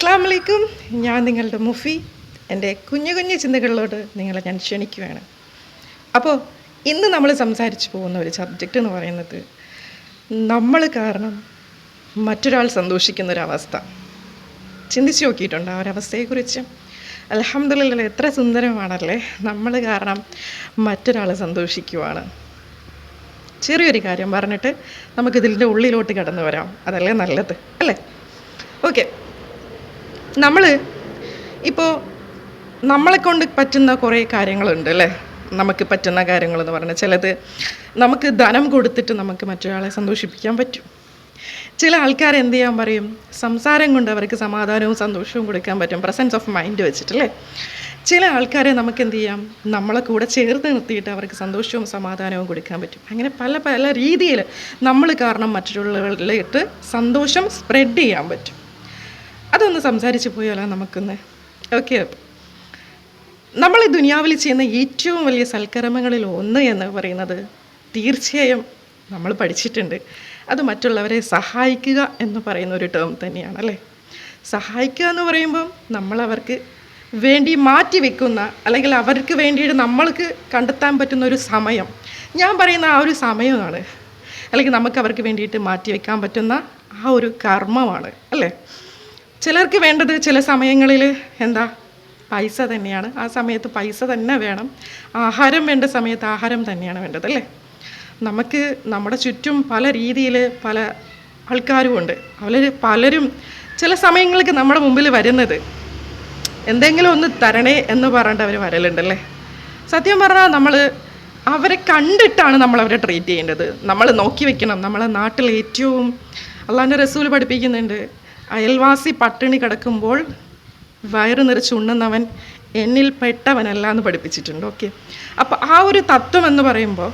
അസ്സാം വലൈക്കും ഞാൻ നിങ്ങളുടെ മുഫി. എന്റെ കുഞ്ഞു കുഞ്ഞു ചിന്തകളിലോട്ട് നിങ്ങളെ ഞാൻ ക്ഷണിക്കുകയാണ്. അപ്പോൾ ഇന്ന് നമ്മൾ സംസാരിച്ചു പോകുന്ന ഒരു സബ്ജക്റ്റ് എന്ന് പറയുന്നത് നമ്മൾ കാരണം മറ്റൊരാൾ സന്തോഷിക്കുന്ന ഒരവസ്ഥ ചിന്തിച്ചു നോക്കിയിട്ടുണ്ട് ആ ഒരവസ്ഥയെക്കുറിച്ച് അലഹമ്മദില്ല എത്ര സുന്ദരമാണല്ലേ? നമ്മൾ കാരണം മറ്റൊരാൾ സന്തോഷിക്കുവാണ്. ചെറിയൊരു കാര്യം പറഞ്ഞിട്ട് നമുക്കിതിന്റെ ഉള്ളിലോട്ട് കടന്നു വരാം. അതല്ലേ നല്ലത്? അല്ലേ? ഓക്കെ നമ്മൾ ഇപ്പോൾ നമ്മളെ കൊണ്ട് പറ്റുന്ന കുറേ കാര്യങ്ങളുണ്ട് അല്ലേ? നമുക്ക് പറ്റുന്ന കാര്യങ്ങളെന്ന് പറഞ്ഞാൽ ചിലത് നമുക്ക് ധനം കൊടുത്തിട്ട് നമുക്ക് മറ്റൊരാളെ സന്തോഷിപ്പിക്കാൻ പറ്റും. ചില ആൾക്കാർ എന്ത് ചെയ്യാൻ പറയും? സംസാരം കൊണ്ട് അവർക്ക് സമാധാനവും സന്തോഷവും കൊടുക്കാൻ പറ്റും. പ്രസൻസ് ഓഫ് മൈൻഡ് വെച്ചിട്ടല്ലേ ചില ആൾക്കാരെ നമുക്ക് എന്ത് ചെയ്യാം? നമ്മളെ കൂടെ ചേർത്ത് നിർത്തിയിട്ട് അവർക്ക് സന്തോഷവും സമാധാനവും കൊടുക്കാൻ പറ്റും. അങ്ങനെ പല പല രീതിയിൽ നമ്മൾ കാരണം മറ്റുള്ളവരിലേക്ക് സന്തോഷം സ്പ്രെഡ് ചെയ്യാൻ പറ്റും. അതൊന്ന് സംസാരിച്ച് പോയാലോ നമുക്കൊന്ന്? ഓക്കെ നമ്മൾ ഈ ദുനിയാവിൽ ചെയ്യുന്ന ഏറ്റവും വലിയ സൽക്കർമ്മങ്ങളിൽ ഒന്ന് എന്ന് പറയുന്നത് തീർച്ചയായും നമ്മൾ പഠിച്ചിട്ടുണ്ട്. അത് മറ്റുള്ളവരെ സഹായിക്കുക എന്ന് പറയുന്ന ഒരു ടേം തന്നെയാണ് അല്ലേ? സഹായിക്കുക എന്ന് പറയുമ്പം നമ്മൾ അവർക്ക് വേണ്ടി മാറ്റി വെക്കുന്ന അല്ലെങ്കിൽ അവർക്ക് വേണ്ടിയിട്ട് നമ്മൾക്ക് കണ്ടെത്താൻ പറ്റുന്ന ഒരു സമയം. ഞാൻ പറയുന്ന ആ ഒരു സമയമാണ്. അല്ലെങ്കിൽ നമുക്ക് അവർക്ക് വേണ്ടിയിട്ട് മാറ്റി വെക്കാൻ പറ്റുന്ന ആ ഒരു കർമ്മമാണ് അല്ലേ? ചിലർക്ക് വേണ്ടത് ചില സമയങ്ങളിൽ എന്താ പൈസ തന്നെയാണ്. ആ സമയത്ത് പൈസ തന്നെ വേണം. ആഹാരം വേണ്ട സമയത്ത് ആഹാരം തന്നെയാണ് വേണ്ടത് അല്ലേ? നമുക്ക് നമ്മുടെ ചുറ്റും പല രീതിയിൽ പല ആൾക്കാരും ഉണ്ട്. അവർ പലരും ചില സമയങ്ങൾക്ക് നമ്മുടെ മുമ്പിൽ വരുന്നത് എന്തെങ്കിലും ഒന്ന് തരണേ എന്ന് പറഞ്ഞിട്ട് അവർ വരലുണ്ടല്ലേ? സത്യം പറഞ്ഞാൽ നമ്മൾ അവരെ കണ്ടിട്ടാണ് നമ്മൾ അവരെ ട്രീറ്റ് ചെയ്യേണ്ടത്. നമ്മൾ നോക്കി വെക്കണം. നമ്മളെ നാട്ടിൽ ഏറ്റവും അള്ളാന്റെ റസൂൽ പഠിപ്പിക്കുന്നുണ്ട്. അയൽവാസി പട്ടിണി കിടക്കുമ്പോൾ വയറ് നിറച്ച് ഉണ്ണുന്നവൻ എന്നിൽ പെട്ടവനല്ല എന്ന് പഠിപ്പിച്ചിട്ടുണ്ട്. ഓക്കെ അപ്പോൾ ആ ഒരു തത്വം എന്ന് പറയുമ്പോൾ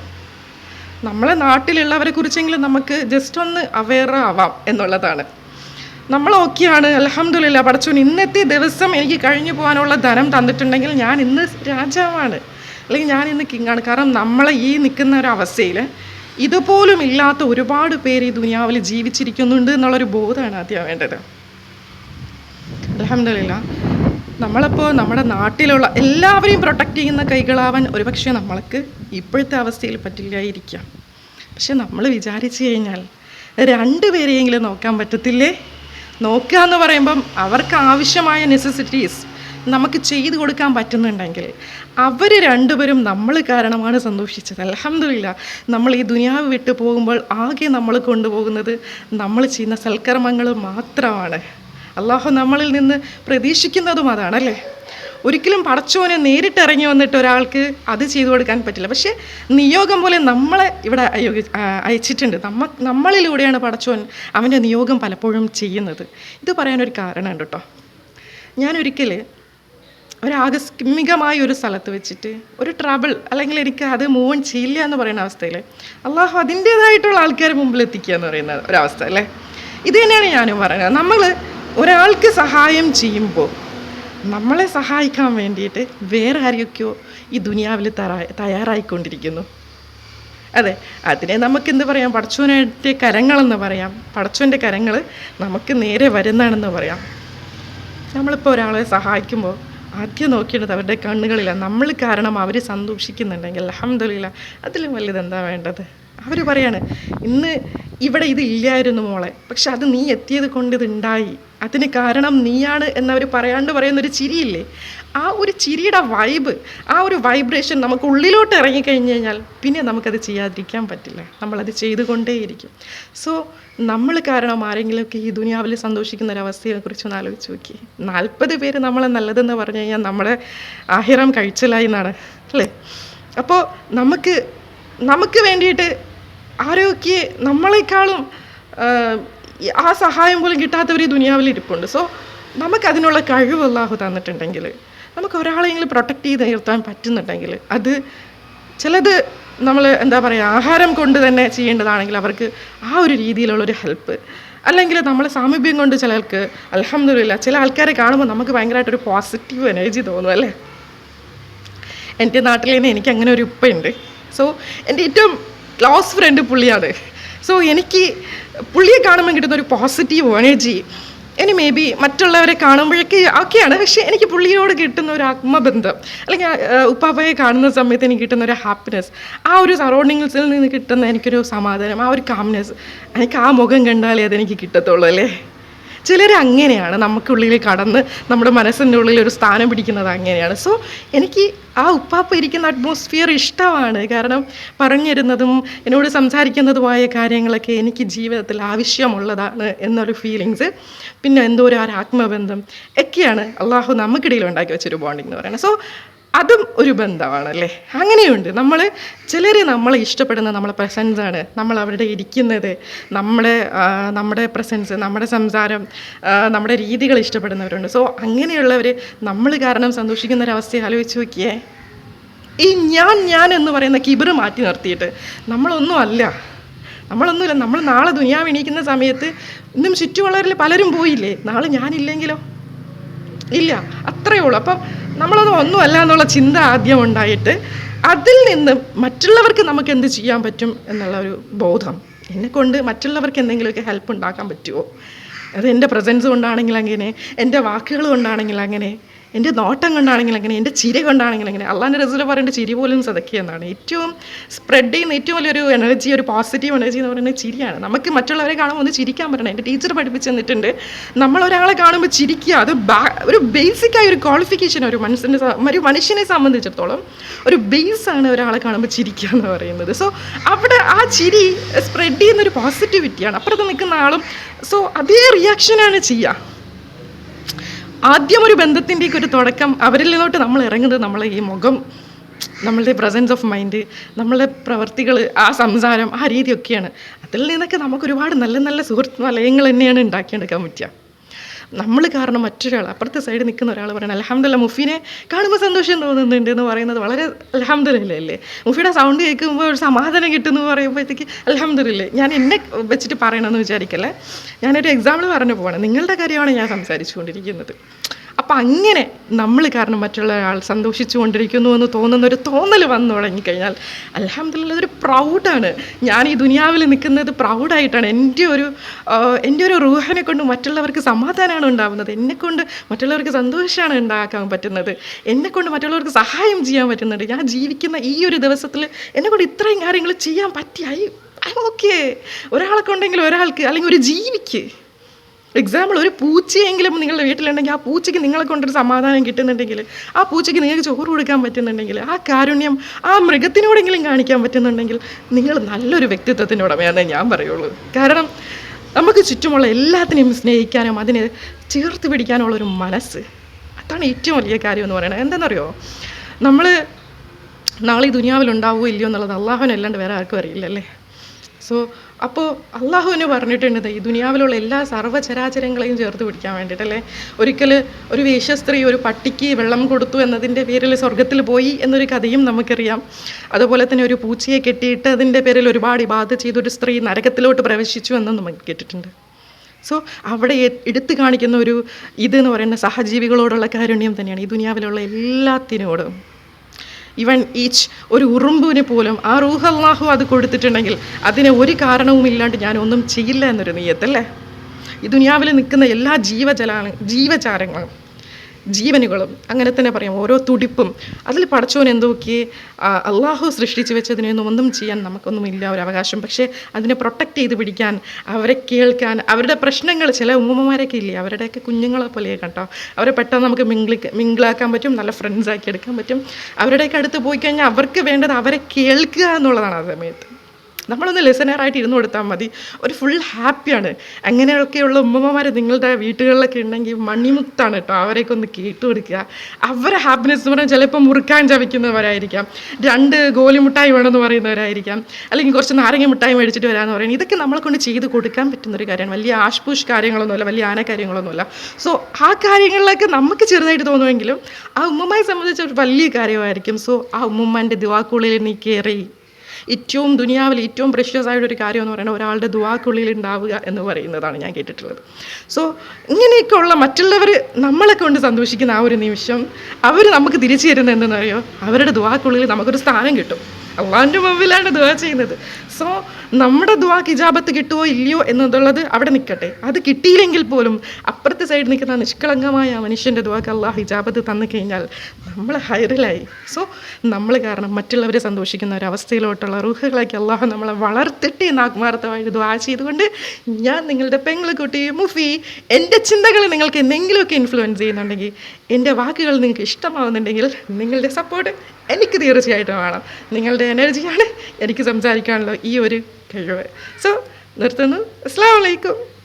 നമ്മളെ നാട്ടിലുള്ളവരെ കുറിച്ചെങ്കിലും നമുക്ക് ജസ്റ്റ് ഒന്ന് അവെയർ ആവാം എന്നുള്ളതാണ്. നമ്മൾ ഓക്കെയാണ് അലഹമ്മദില്ല പടച്ചോൻ ഇന്നത്തെ ദിവസം എനിക്ക് കഴിഞ്ഞു പോകാനുള്ള ധനം തന്നിട്ടുണ്ടെങ്കിൽ ഞാൻ ഇന്ന് രാജാവാണ്. അല്ലെങ്കിൽ ഞാൻ ഇന്ന് കിങ്ങാണ് കാരണം നമ്മളെ ഈ നിൽക്കുന്ന ഒരു അവസ്ഥയിൽ ഇതുപോലും ഇല്ലാത്ത ഒരുപാട് പേര് ഈ ദുനിയാവിൽ ജീവിച്ചിരിക്കുന്നുണ്ട് എന്നുള്ളൊരു ബോധമാണ് ആദ്യം വേണ്ടത്. അലഹമില്ല നമ്മളിപ്പോൾ നമ്മുടെ നാട്ടിലുള്ള എല്ലാവരെയും പ്രൊട്ടക്റ്റ് ചെയ്യുന്ന കൈകളാവാൻ ഒരുപക്ഷെ നമ്മൾക്ക് ഇപ്പോഴത്തെ അവസ്ഥയിൽ പറ്റില്ലായിരിക്കാം. പക്ഷെ നമ്മൾ വിചാരിച്ചു കഴിഞ്ഞാൽ രണ്ടുപേരെയെങ്കിലും നോക്കാൻ പറ്റത്തില്ലേ? നോക്കുക എന്ന് പറയുമ്പം അവർക്ക് ആവശ്യമായ നെസസിറ്റീസ് നമുക്ക് ചെയ്തു കൊടുക്കാൻ പറ്റുന്നുണ്ടെങ്കിൽ അവർ രണ്ടുപേരും നമ്മൾ കാരണമാണ് സന്തോഷിച്ചത്. അലഹമില്ല നമ്മൾ ഈ ദുനിയാവ് വിട്ടു പോകുമ്പോൾ ആകെ നമ്മൾ കൊണ്ടുപോകുന്നത് നമ്മൾ ചെയ്യുന്ന സൽക്കർമ്മങ്ങൾ മാത്രമാണ്. അള്ളാഹു നമ്മളിൽ നിന്ന് പ്രതീക്ഷിക്കുന്നതും അതാണല്ലേ? ഒരിക്കലും പടച്ചോനെ നേരിട്ട് ഇറങ്ങി വന്നിട്ട് ഒരാൾക്ക് അത് ചെയ്തു കൊടുക്കാൻ പറ്റില്ല. പക്ഷേ നിയോഗം പോലെ നമ്മളെ ഇവിടെ അയച്ചിട്ടുണ്ട്. നമ്മ നമ്മളിലൂടെയാണ് പടച്ചോൻ അവന്റെ നിയോഗം പലപ്പോഴും ചെയ്യുന്നത്. ഇത് പറയാനൊരു കാരണമുണ്ട് കേട്ടോ. ഞാനൊരിക്കൽ ഒരാകസ്മികമായ ഒരു സ്ഥലത്ത് വെച്ചിട്ട് ഒരു ട്രബിൾ അല്ലെങ്കിൽ എനിക്ക് അത് മൂവ് ഓൺ ചെയ്യില്ല എന്ന് പറയുന്ന അവസ്ഥയിൽ അള്ളാഹു അതിന്റേതായിട്ടുള്ള ആൾക്കാർ മുമ്പിൽ എത്തിക്കുക എന്ന് പറയുന്ന ഒരവസ്ഥ അല്ലേ? ഇത് തന്നെയാണ് ഞാനും പറയുന്നത്. നമ്മൾ ഒരാൾക്ക് സഹായം ചെയ്യുമ്പോൾ നമ്മളെ സഹായിക്കാൻ വേണ്ടിയിട്ട് വേറെ ആരെയൊക്കെയോ ഈ ദുനിയാവിൽ തയ്യാറായിക്കൊണ്ടിരിക്കുന്നു. അതെ അതിനെ നമുക്ക് എന്ത് പറയാം? പടച്ചോനായിട്ട് കരങ്ങളെന്ന് പറയാം. പടച്ചോന്റെ കരങ്ങൾ നമുക്ക് നേരെ വരുന്നതാണെന്ന് പറയാം. നമ്മളിപ്പോൾ ഒരാളെ സഹായിക്കുമ്പോൾ ആദ്യം നോക്കേണ്ടത് അവരുടെ കണ്ണുകളിലാണ് നമ്മൾ കാരണം അവർ സന്തോഷിക്കുന്നുണ്ടെങ്കിൽ അലഹമ്മദില്ല അതിലും വലുതെന്താ വേണ്ടത്? അവർ പറയാണ് ഇന്ന് ഇവിടെ ഇത് മോളെ. പക്ഷെ അത് നീ എത്തിയത് കൊണ്ട് ഇതുണ്ടായി അതിന് കാരണം നീയാണ് എന്നവർ പറയാണ്ട് പറയുന്നൊരു ചിരിയില്ലേ? ആ ഒരു ചിരിയുടെ വൈബ് ആ ഒരു വൈബ്രേഷൻ നമുക്ക് ഉള്ളിലോട്ട് ഇറങ്ങിക്കഴിഞ്ഞ് കഴിഞ്ഞാൽ പിന്നെ നമുക്കത് ചെയ്യാതിരിക്കാൻ പറ്റില്ല. നമ്മളത് ചെയ്തുകൊണ്ടേയിരിക്കും. സോ നമ്മൾ കാരണം ആരെങ്കിലുമൊക്കെ ഈ ദുനിയാവിൽ സന്തോഷിക്കുന്ന ഒരവസ്ഥയെക്കുറിച്ച് ഒന്ന് ആലോചിച്ച് നോക്കി. നാൽപ്പത് പേര് നമ്മളെ നല്ലതെന്ന് പറഞ്ഞു കഴിഞ്ഞാൽ നമ്മളെ ആഹിറം കഴിച്ചലായി എന്നാണ് അല്ലേ? അപ്പോൾ നമുക്ക് നമുക്ക് വേണ്ടിയിട്ട് ആരോഗ്യ നമ്മളെക്കാളും ആ സഹായം പോലും കിട്ടാത്തവർ ഈ ദുനിയാവിൽ ഇരിപ്പുണ്ട്. സോ നമുക്കതിനുള്ള കഴിവ് അല്ലാഹു തന്നിട്ടുണ്ടെങ്കിൽ നമുക്ക് ഒരാളെങ്കിലും പ്രൊട്ടക്റ്റ് ചെയ്ത് നിർത്താൻ പറ്റുന്നുണ്ടെങ്കിൽ അത് ചിലത് നമ്മൾ എന്താ പറയുക ആഹാരം കൊണ്ട് തന്നെ ചെയ്യേണ്ടതാണെങ്കിൽ അവർക്ക് ആ ഒരു രീതിയിലുള്ളൊരു ഹെൽപ്പ് അല്ലെങ്കിൽ നമ്മളെ സാമീപ്യം കൊണ്ട് ചിലർക്ക് അലഹമ്മദില്ല ചില ആൾക്കാരെ കാണുമ്പോൾ നമുക്ക് ഭയങ്കരമായിട്ടൊരു പോസിറ്റീവ് എനർജി തോന്നും അല്ലേ? എന്റെ നാട്ടിൽ തന്നെ എനിക്ക് അങ്ങനെ ഒരു ഉപ്പയുണ്ട്. സോ എന്റെ ഏറ്റവും ക്ലോസ് ഫ്രണ്ട് പുള്ളിയാണ്. സോ എനിക്ക് പുള്ളിയെ കാണുമ്പോൾ കിട്ടുന്ന ഒരു പോസിറ്റീവ് എനർജി ഇനി മേ ബി മറ്റുള്ളവരെ കാണുമ്പോഴൊക്കെ ഒക്കെയാണ്. പക്ഷേ എനിക്ക് പുള്ളിയോട് കിട്ടുന്ന ഒരു ആത്മബന്ധം. അല്ലെങ്കിൽ ഉപ്പാപ്പയെ കാണുന്ന സമയത്ത് എനിക്ക് കിട്ടുന്ന ഒരു ഹാപ്പിനെസ് ആ ഒരു സറൗണ്ടിങ്സിൽ നിന്ന് കിട്ടുന്ന എനിക്കൊരു സമാധാനം ആ ഒരു കാംനെസ് എനിക്ക് ആ മുഖം കണ്ടാലേ അതെനിക്ക് കിട്ടത്തുള്ളൂ അല്ലേ? ചിലർ അങ്ങനെയാണ് നമുക്കുള്ളിൽ കടന്ന് നമ്മുടെ മനസ്സിന്റെ ഉള്ളിൽ ഒരു സ്ഥാനം പിടിക്കുന്നത് അങ്ങനെയാണ്. സോ എനിക്ക് ആ ഉപ്പാപ്പ ഇരിക്കുന്ന അറ്റ്മോസ്ഫിയർ ഇഷ്ടമാണ്. കാരണം പറഞ്ഞിരുന്നതും എന്നോട് സംസാരിക്കുന്നതുമായ കാര്യങ്ങളൊക്കെ എനിക്ക് ജീവിതത്തിൽ ആവശ്യമുള്ളതാണ് എന്നൊരു ഫീലിങ്സ് പിന്നെ എന്തോ ഒരു ആത്മബന്ധം ഒക്കെയാണ് അള്ളാഹു നമുക്കിടയിൽ ഉണ്ടാക്കി വെച്ചൊരു ബോണ്ടിങ് എന്ന് പറയുന്നത്. സോ അതും ഒരു ബന്ധമാണല്ലേ? അങ്ങനെയുണ്ട്. നമ്മൾ ചിലർ നമ്മളെ ഇഷ്ടപ്പെടുന്ന നമ്മളെ പ്രസൻസ് ആണ്. നമ്മൾ അവരുടെ ഇരിക്കുന്നത് നമ്മുടെ നമ്മുടെ പ്രസൻസ് നമ്മുടെ സംസാരം നമ്മുടെ രീതികൾ ഇഷ്ടപ്പെടുന്നവരുണ്ട്. സോ അങ്ങനെയുള്ളവർ നമ്മൾ കാരണം സന്തോഷിക്കുന്ന ഒരവസ്ഥയെ ആലോചിച്ച് നോക്കിയേ. ഈ ഞാൻ ഞാൻ എന്ന് പറയുന്ന കിബിറ് മാറ്റി നിർത്തിയിട്ട് നമ്മളൊന്നും അല്ല. നമ്മളൊന്നുമില്ല. നമ്മൾ നാളെ ദുനിയാവ് എണീക്കുന്ന സമയത്ത് ഇന്നും ചുറ്റുമുള്ളവരിൽ പലരും പോയില്ലേ? നാളെ ഞാനില്ലെങ്കിലോ? ഇല്ല. അത്രയേ ഉള്ളൂ. അപ്പം നമ്മളൊന്നും ഒന്നുമല്ല എന്നുള്ള ചിന്ത ആദ്യം ഉണ്ടായിട്ട് അതിൽ നിന്ന് മറ്റുള്ളവർക്ക് നമുക്ക് എന്ത് ചെയ്യാൻ പറ്റും എന്നുള്ള ഒരു ബോധം എന്നെക്കൊണ്ട് മറ്റുള്ളവർക്ക് എന്തെങ്കിലുമൊക്കെ ഹെൽപ്പ് ഉണ്ടാക്കാൻ പറ്റുമോ അത് എന്റെ പ്രസൻസ് കൊണ്ടാണെങ്കിൽ അങ്ങനെ എന്റെ വാക്കുകൾ കൊണ്ടാണെങ്കിൽ അങ്ങനെ. എന്റെ നോട്ടം കൊണ്ടാണെങ്കിലും അങ്ങനെ എന്റെ ചിരി കൊണ്ടാണെങ്കിലും അങ്ങനെ. അള്ളാന്റെ റസൂൽ പറയേണ്ട ചിരി പോലും സതക്കിയെന്നാണ് ഏറ്റവും സ്പ്രെഡ് ചെയ്യുന്ന ഏറ്റവും വലിയൊരു എനർജി ഒരു പോസിറ്റീവ് എനർജി എന്ന് പറയുന്നത് ചിരിയാണ്. നമുക്ക് മറ്റുള്ളവരെ കാണുമ്പോൾ ഒന്ന് ചിരിക്കാൻ പറ്റണം. എന്റെ ടീച്ചർ പഠിപ്പിച്ച് തന്നിട്ടുണ്ട്. നമ്മൾ ഒരാളെ കാണുമ്പോൾ ചിരിക്കുക അത് ഒരു ബേസിക്കായ ഒരു ക്വാളിഫിക്കേഷൻ ഒരു മനസ്സിനെ ഒരു മനുഷ്യനെ സംബന്ധിച്ചിടത്തോളം ഒരു ബേസാണ് ഒരാളെ കാണുമ്പോൾ ചിരിക്കുക എന്ന് പറയുന്നത്. സോ അവിടെ ആ ചിരി സ്പ്രെഡ് ചെയ്യുന്ന ഒരു പോസിറ്റിവിറ്റിയാണ് അപ്പുറത്ത് നിൽക്കുന്ന ആളും സോ അതേ റിയാക്ഷനാണ് ചെയ്യുക. ആദ്യം ഒരു ബന്ധത്തിന്റെയൊക്കെ ഒരു തുടക്കം അവരിൽ നിന്നോട്ട് നമ്മൾ ഇറങ്ങുന്നത് നമ്മളെ ഈ മുഖം നമ്മളുടെ പ്രസൻസ് ഓഫ് മൈൻഡ് നമ്മളുടെ പ്രവർത്തികൾ ആ സംസാരം ആ രീതിയൊക്കെയാണ്. അതിൽ നിന്നൊക്കെ നമുക്ക് ഒരുപാട് നല്ല നല്ല സുഹൃത്ത് വലയങ്ങൾ തന്നെയാണ് ഉണ്ടാക്കിയെടുക്കാൻ പറ്റുക. നമ്മൾ കാരണം മറ്റൊരാൾ അപ്പുറത്തെ സൈഡ് നിൽക്കുന്ന ഒരാൾ പറയണം അലഹമ്മദല്ല മുഫീനെ കാണുമ്പോൾ സന്തോഷം തോന്നുന്നുണ്ട് എന്ന് പറയുന്നത് വളരെ അലഹമ്മദില്ലല്ലേ മുഫിയുടെ സൗണ്ട് കേൾക്കുമ്പോൾ ഒരു സമാധാനം കിട്ടുന്നു പറയുമ്പോഴത്തേക്ക് അലഹമ്മദില്ലേ ഞാൻ എന്നെ വെച്ചിട്ട് പറയണമെന്ന് വിചാരിക്കല്ലേ? ഞാനൊരു എക്സാമ്പിൾ പറഞ്ഞു പോവാണ്. നിങ്ങളുടെ കാര്യമാണ് ഞാൻ സംസാരിച്ചുകൊണ്ടിരിക്കുന്നത്. അപ്പം അങ്ങനെ നമ്മൾ കാരണം മറ്റുള്ള ആൾ സന്തോഷിച്ചു കൊണ്ടിരിക്കുന്നു എന്ന് തോന്നുന്ന ഒരു തോന്നൽ വന്നു തുടങ്ങിക്കഴിഞ്ഞാൽ അലഹമ്മദില്ല അതൊരു പ്രൗഡാണ്. ഞാൻ ഈ ദുനിയാവിൽ നിൽക്കുന്നത് പ്രൗഡായിട്ടാണ്. എന്റെ ഒരു എന്റെ ഒരു റൂഹനെ കൊണ്ട് മറ്റുള്ളവർക്ക് സമാധാനമാണ് ഉണ്ടാവുന്നത്. എന്നെക്കൊണ്ട് മറ്റുള്ളവർക്ക് സന്തോഷമാണ് ഉണ്ടാക്കാൻ പറ്റുന്നത്. എന്നെക്കൊണ്ട് മറ്റുള്ളവർക്ക് സഹായം ചെയ്യാൻ പറ്റുന്നുണ്ട്. ഞാൻ ജീവിക്കുന്ന ഈ ഒരു ദിവസത്തിൽ എന്നെക്കൊണ്ട് ഇത്രയും കാര്യങ്ങൾ ചെയ്യാൻ പറ്റിയായി ഓക്കെ ഒരാളെ ഒരാൾക്ക് അല്ലെങ്കിൽ ഒരു ജീവിക്ക്. എക്സാമ്പിൾ ഒരു പൂച്ചയെങ്കിലും നിങ്ങളുടെ വീട്ടിലുണ്ടെങ്കിൽ ആ പൂച്ചയ്ക്ക് നിങ്ങളെ കൊണ്ടൊരു സമാധാനം കിട്ടുന്നുണ്ടെങ്കിൽ ആ പൂച്ചയ്ക്ക് നിങ്ങൾക്ക് ചോറ് കൊടുക്കാൻ പറ്റുന്നുണ്ടെങ്കിൽ ആ കാരുണ്യം ആ മൃഗത്തിനോടെങ്കിലും കാണിക്കാൻ പറ്റുന്നുണ്ടെങ്കിൽ നിങ്ങൾ നല്ലൊരു വ്യക്തിത്വത്തിന്റെ ഞാൻ പറയുള്ളൂ. കാരണം നമുക്ക് ചുറ്റുമുള്ള എല്ലാത്തിനെയും സ്നേഹിക്കാനും അതിനെ ചേർത്ത് പിടിക്കാനുള്ളൊരു മനസ്സ് അതാണ് ഏറ്റവും വലിയ കാര്യം എന്ന് പറയുന്നത്. എന്താണെന്നറിയോ നമ്മൾ നാളെ ഈ ദുനിയാവിൽ ഉണ്ടാവുമോ ഇല്ലയോ എന്നുള്ളത് അള്ളാഹുനല്ലാണ്ട് വേറെ ആർക്കും അറിയില്ലല്ലേ? സോ അപ്പോൾ അള്ളാഹുവിന് പറഞ്ഞിട്ടുണ്ട് ഈ ദുനിയാവിലുള്ള എല്ലാ സർവചരാചരങ്ങളെയും ചേർത്ത് പിടിക്കാൻ വേണ്ടിയിട്ടല്ലേ? ഒരിക്കൽ ഒരു വേശ്യസ്ത്രീ ഒരു പട്ടിക്ക് വെള്ളം കൊടുത്തു എന്നതിന്റെ പേരിൽ സ്വർഗത്തിൽ പോയി എന്നൊരു കഥയും നമുക്കറിയാം. അതുപോലെ തന്നെ ഒരു പൂച്ചയെ കെട്ടിയിട്ട് അതിന്റെ പേരിൽ ഒരുപാട് ഇബാധ ചെയ്തൊരു സ്ത്രീ നരകത്തിലോട്ട് പ്രവേശിച്ചു എന്നും നമുക്ക് കേട്ടിട്ടുണ്ട്. സോ അവിടെ എടുത്തു കാണിക്കുന്ന ഒരു ഇതെന്ന് പറയുന്ന സഹജീവികളോടുള്ള കാരുണ്യം തന്നെയാണ് ഈ ദുനിയാവിലുള്ള എല്ലാത്തിനോടും. ഇവൻ ഈച്ച് ഒരു ഉറുമ്പുവിന് പോലും ആ റൂഹല്ലാഹു അത് കൊടുത്തിട്ടുണ്ടെങ്കിൽ അതിന് ഒരു കാരണവും ഇല്ലാണ്ട് ഞാൻ ഒന്നും ചെയ്യില്ല എന്നൊരു നീയത്തല്ലേ? ഈ ദുനിയാവിൽ നിൽക്കുന്ന എല്ലാ ജീവജലാണ് ജീവചാരങ്ങളും ജീവനുകളും. അങ്ങനെ തന്നെ പറയാം. ഓരോ തുടിപ്പും. അതിൽ പടച്ചോൻ എന്തൊക്കെ അള്ളാഹു സൃഷ്ടിച്ചു വെച്ചതിനൊന്നും ഒന്നും ചെയ്യാൻ നമുക്കൊന്നുമില്ല ഒരു അവകാശം. പക്ഷേ അതിനെ പ്രൊട്ടക്റ്റ് ചെയ്ത് പിടിക്കാൻ അവരെ കേൾക്കാൻ അവരുടെ പ്രശ്നങ്ങൾ ചില ഉമ്മമാരൊക്കെ ഇല്ലേ? അവരുടെയൊക്കെ കുഞ്ഞുങ്ങളെ പോലെ കേട്ടോ അവരെ പെട്ടെന്ന് നമുക്ക് മിംഗ്ലി മിംഗിളാക്കാൻ പറ്റും നല്ല ഫ്രണ്ട്സ് ആക്കി എടുക്കാൻ പറ്റും. അവരുടെയൊക്കെ അടുത്ത് പോയി കഴിഞ്ഞാൽ അവർക്ക് വേണ്ടത് അവരെ കേൾക്കുക എന്നുള്ളതാണ് ആ സമയത്ത്. നമ്മളൊന്ന് ലിസണറായിട്ട് ഇരുന്ന് കൊടുത്താൽ മതി. ഒരു ഫുൾ ഹാപ്പിയാണ് അങ്ങനെയൊക്കെയുള്ള ഉമ്മമാർ നിങ്ങളുടെ വീട്ടുകളിലൊക്കെ ഉണ്ടെങ്കിൽ മണിമുത്താണ് കേട്ടോ അവരെയൊക്കെ ഒന്ന് കേട്ടു കൊടുക്കുക. അവരെ ഹാപ്പിനെസ് എന്ന് പറഞ്ഞാൽ ചിലപ്പോൾ മുറുക്കാൻ ചവയ്ക്കുന്നവരായിരിക്കാം രണ്ട് ഗോലി മുട്ടായി വേണമെന്ന് പറയുന്നവരായിരിക്കാം. അല്ലെങ്കിൽ കുറച്ച് നാരങ്ങ മുട്ടായി മേടിച്ചിട്ട് വരാമെന്ന് പറയുന്നത്. ഇതൊക്കെ നമ്മളെ കൊണ്ട് ചെയ്ത് കൊടുക്കാൻ പറ്റുന്ന ഒരു കാര്യമാണ്. വലിയ ആഷ്പൂഷ് കാര്യങ്ങളൊന്നുമല്ല വലിയ ആന കാര്യങ്ങളൊന്നുമല്ല. സോ ആ കാര്യങ്ങളിലൊക്കെ നമുക്ക് ചെറുതായിട്ട് തോന്നുമെങ്കിലും ആ ഉമ്മമായി സംബന്ധിച്ച് ഒരു വലിയ കാര്യമായിരിക്കും. സോ ആ ഉമ്മമാന്റെ ദിവാക്കുള്ളിൽ നീ കയറി ഏറ്റവും ദുനിയാവിൽ ഏറ്റവും പ്രഷ്യസ് ആയിട്ട് ഒരു കാര്യം എന്ന് പറയുന്നത് ഒരാളുടെ ദുവാക്കുള്ളിൽ ഉണ്ടാവുക എന്ന് പറയുന്നതാണ് ഞാൻ കേട്ടിട്ടുള്ളത്. സോ ഇങ്ങനെയൊക്കെയുള്ള മറ്റുള്ളവർ നമ്മളെ കൊണ്ട് സന്തോഷിക്കുന്ന ആ ഒരു നിമിഷം അവർ നമുക്ക് തിരിച്ചു തരുന്നത് എന്തെന്നറിയോ അവരുടെ ദുവാക്കുള്ളിൽ നമുക്കൊരു സ്ഥാനം കിട്ടും. അള്ളാന്റെ മുമ്പിലാണ് ദുവാ ചെയ്യുന്നത്. സോ നമ്മുടെ ദ്വാക്ക് ഇജാബത്ത് കിട്ടുമോ ഇല്ലയോ എന്നുള്ളത് അവിടെ നിൽക്കട്ടെ. അത് കിട്ടിയില്ലെങ്കിൽ പോലും അപ്പുറത്തെ സൈഡ് നിൽക്കുന്ന നിഷ്കളങ്കമായ മനുഷ്യന്റെ ദ്വാക്ക് അള്ളാഹ് ഇജാബത്ത് തന്നു കഴിഞ്ഞാൽ നമ്മൾ ഹൈറിലായി. സോ നമ്മൾ കാരണം മറ്റുള്ളവരെ സന്തോഷിക്കുന്ന ഒരു അവസ്ഥയിലോട്ടുള്ള റൂഹുകളാക്കി അള്ളാഹു നമ്മളെ വളർത്തിട്ട് എന്ന് ആത്മാർത്ഥമായിട്ട് ദ്വാ ചെയ്തുകൊണ്ട് ഞാൻ നിങ്ങളുടെ പെങ്ങളുകുട്ടി മുഫി എന്റെ ചിന്തകൾ നിങ്ങൾക്ക് എന്തെങ്കിലുമൊക്കെ ഇൻഫ്ലുവൻസ് ചെയ്യുന്നുണ്ടെങ്കിൽ എന്റെ വാക്കുകൾ നിങ്ങൾക്ക് ഇഷ്ടമാവുന്നുണ്ടെങ്കിൽ നിങ്ങളുടെ സപ്പോർട്ട് എനിക്ക് തീർച്ചയായിട്ടും വേണം. നിങ്ങളുടെ എനർജിയാണ് എനിക്ക് സംസാരിക്കാനുള്ള ഈ ഒരു കഴിവ്. സോ നിർത്തുന്നു. അസ്സാം വലൈക്കും